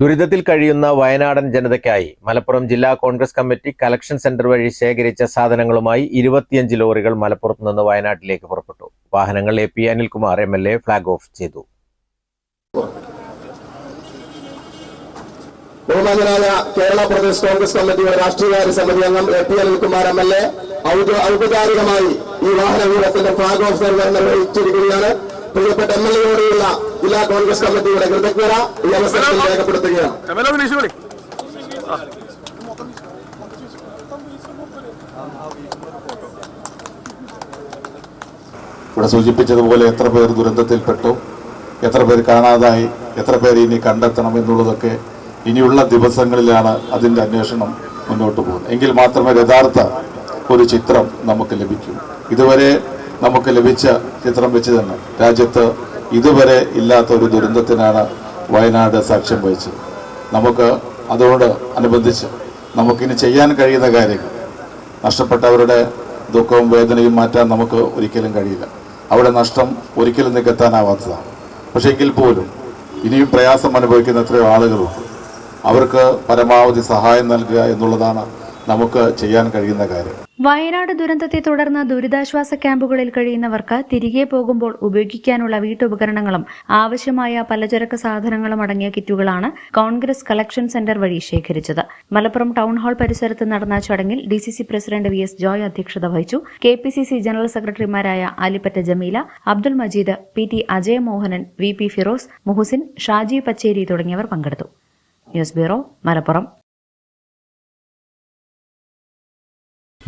ദുരിതത്തിൽ കഴിയുന്ന വയനാടൻ ജനതയ്ക്കായി മലപ്പുറം ജില്ലാ കോൺഗ്രസ് കമ്മിറ്റി കലക്ഷൻ സെന്റർ വഴി ശേഖരിച്ച സാധനങ്ങളുമായി ഇരുപത്തിയഞ്ച് ലോറികൾ മലപ്പുറത്ത് നിന്ന് വയനാട്ടിലേക്ക് പുറപ്പെട്ടു. വാഹനങ്ങൾ A P Anilkumar M L A flag off ചെയ്തു. ബഹുമാനനായ കേരള പ്രദേശ് കോൺഗ്രസ് കമ്മിറ്റിയുടെ രാഷ്ട്രീയകാര്യ സമിതി അംഗം A P Anilkumar M L A ഔപചാരികമായി ഈ വാഹനവ്യൂഹത്തിന്റെ ഫ്ളാഗ് ഓഫ് നിർവഹിച്ചിരിക്കുകയാണ് പ്രിയപ്പെട്ട എം എൽ എയോടെയുള്ള ജില്ലാ കോൺഗ്രസ് കമ്മിറ്റിയുടെ കൃതജ്ഞത ഈ അവസരത്തിൽ രേഖപ്പെടുത്തുകയാണ്. ഇവിടെ സൂചിപ്പിച്ചതുപോലെ എത്ര പേർ ദുരന്തത്തിൽപ്പെട്ടു എത്ര പേർ കാണാതായി എത്ര പേർ ഇനി കണ്ടെത്തണം എന്നുള്ളതൊക്കെ ഇനിയുള്ള ദിവസങ്ങളിലാണ് അതിന്റെ അന്വേഷണം മുന്നോട്ട് പോകുന്നത്. എങ്കിൽ മാത്രമേ യഥാർത്ഥ ഒരു ചിത്രം നമുക്ക് ലഭിക്കൂ. ഇതുവരെ നമുക്ക് ലഭിച്ച ചിത്രം വെച്ച് തന്നെ. രാജ്യത്ത് ഇതുവരെ ഇല്ലാത്ത ഒരു ദുരന്തത്തിനാണ് വയനാട് സാക്ഷ്യം വഹിച്ചത്. നമുക്ക് അതോട് അനുബന്ധിച്ച് നമുക്കിനി ചെയ്യാൻ കഴിയുന്ന കാര്യങ്ങൾ. നഷ്ടപ്പെട്ടവരുടെ ദുഃഖവും വേദനയും മാറ്റാൻ നമുക്ക് ഒരിക്കലും കഴിയില്ല. അവിടെ നഷ്ടം ഒരിക്കലും നികത്താനാവാത്തതാണ്. പക്ഷേ എങ്കിൽ പോലും ഇനിയും പ്രയാസം അനുഭവിക്കുന്ന എത്രയോ ആളുകളുണ്ട്. അവർക്ക് പരമാവധി സഹായം നൽകുക എന്നുള്ളതാണ് നമുക്ക് ചെയ്യാൻ കഴിയുന്ന കാര്യം. വയനാട് ദുരന്തത്തെ തുടർന്ന് ദുരിതാശ്വാസ ക്യാമ്പുകളിൽ കഴിയുന്നവർക്ക് തിരികെ പോകുമ്പോൾ ഉപയോഗിക്കാനുള്ള വീട്ടുപകരണങ്ങളും ആവശ്യമായ പലചരക്ക് സാധനങ്ങളും അടങ്ങിയ കിറ്റുകളാണ് കോൺഗ്രസ് കളക്ഷൻ സെന്റർ വഴി ശേഖരിച്ചത്. മലപ്പുറം ടൗൺ ഹാൾ പരിസരത്ത് നടന്ന ചടങ്ങിൽ D C C president V S Joy അധ്യക്ഷത വഹിച്ചു. K P C C general സെക്രട്ടറിമാരായ Alippatta Jameela Abdul Majeed P T Ajayamohanan V P Firoz Muhasin Shaji Pacheri തുടങ്ങിയവർ പങ്കെടുത്തു. News bureau Malappuram.